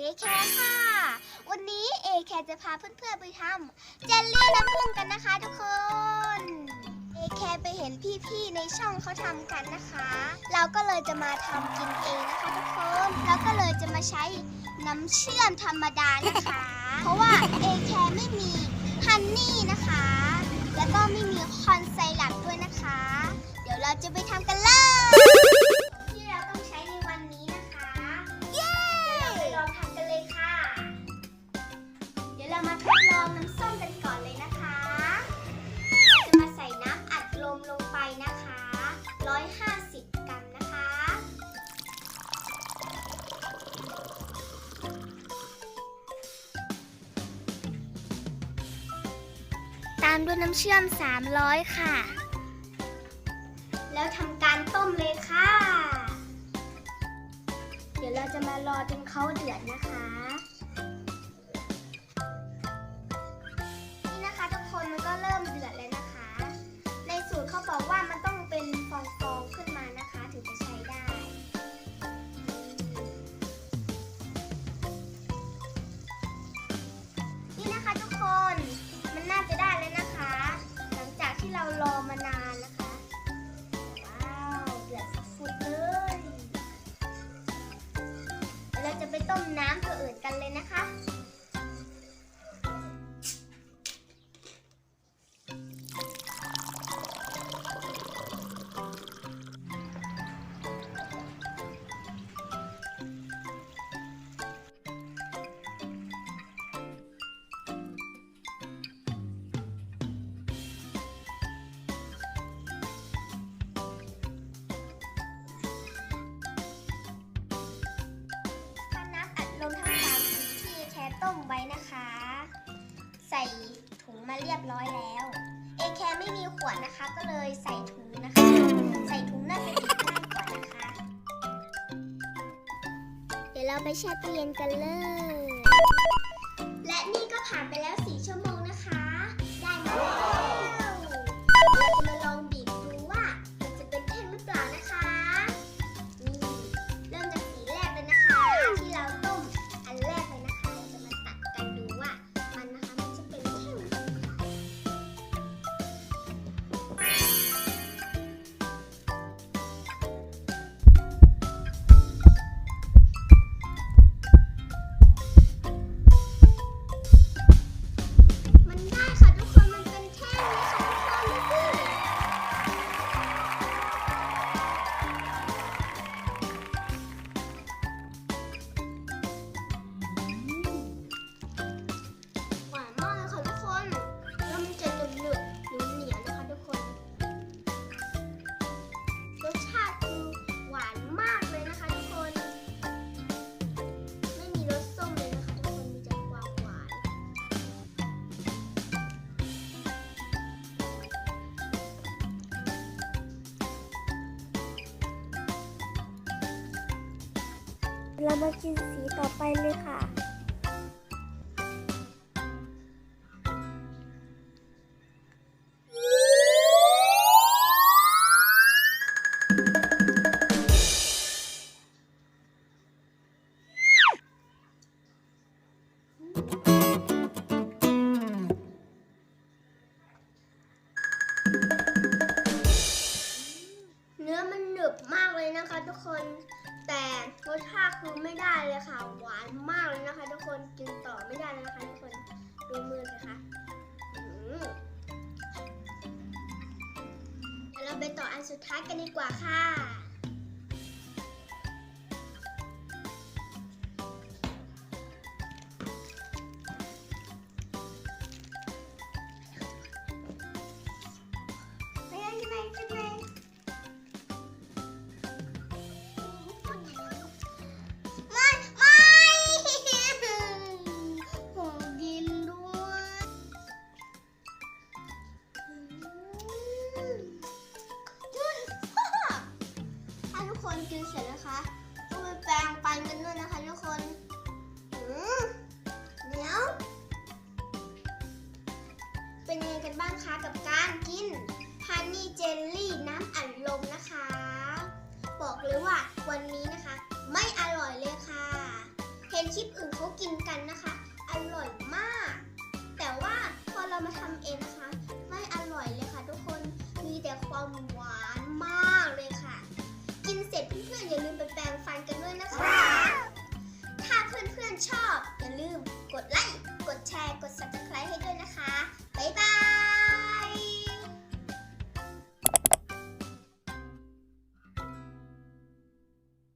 เอแคค่ะ วันนี้เอแคจะพาเพื่อนๆไปทำเจลลี่น้ำผึ้งกันนะคะทุกคนเอแคไปเห็นพี่ๆในช่องเขาทำกันนะคะ เราก็เลยจะมาทำกินเองนะคะทุกคนแล้วก็เลยจะมาใช้น้ำเชื่อมธรรมดานะคะ เพราะว่าเอแคไม่มีฮันนี่นะคะ แล้วก็ไม่มีคอนไซรัปด้วยนะคะ เดี๋ยวเราจะไปทำกันเลยามด้วยน้ำเชื่อม 300 ค่ะ แล้วทำการต้มเลยค่ะ เดี๋ยวเราจะมารอจนเขาเดือดนะคะ ไม่มีขวดนะคะ ก็เลยใส่ถุงนะคะ ใส่ถุงน่าจะติดง่ายกว่านะคะ เดี๋ยวเราไปแช่ตู้เย็นกันเลย เรามากินสีต่อไปเลยค่ะ เนื้อมันหนึบมากเลยนะคะทุกคน ไม่ได้เลยค่ะ หวานมากเลยนะคะ ทุกคนกินต่อไม่ได้เลยนะคะทุกคนดูมือสิคะอื้อหือเดี๋ยวเราไปต่ออันสุดท้ายกันดีกว่าค่ะ คนกินเสร็จนะคะต้องไปแปรงฟันกันด้วยนะคะทุกคนอืมเดี๋ยว เป็นยังไงกันบ้างคะกับการกินฮันนี่เจลลี่น้ำอัดลมนะคะ บอกเลยว่าวันนี้นะคะ ไม่อร่อยเลยค่ะ เห็นคลิปอื่นเขากินกันนะคะ อร่อยมาก แต่ว่าพอเรามาทำเองนะคะ ไม่อร่อยเลยค่ะทุกคนมีแต่ความหวานมาลืมไปแปรงฟันกันด้วยนะคะ ถ้าเพื่อนๆชอบ อย่าลืมกดไลค์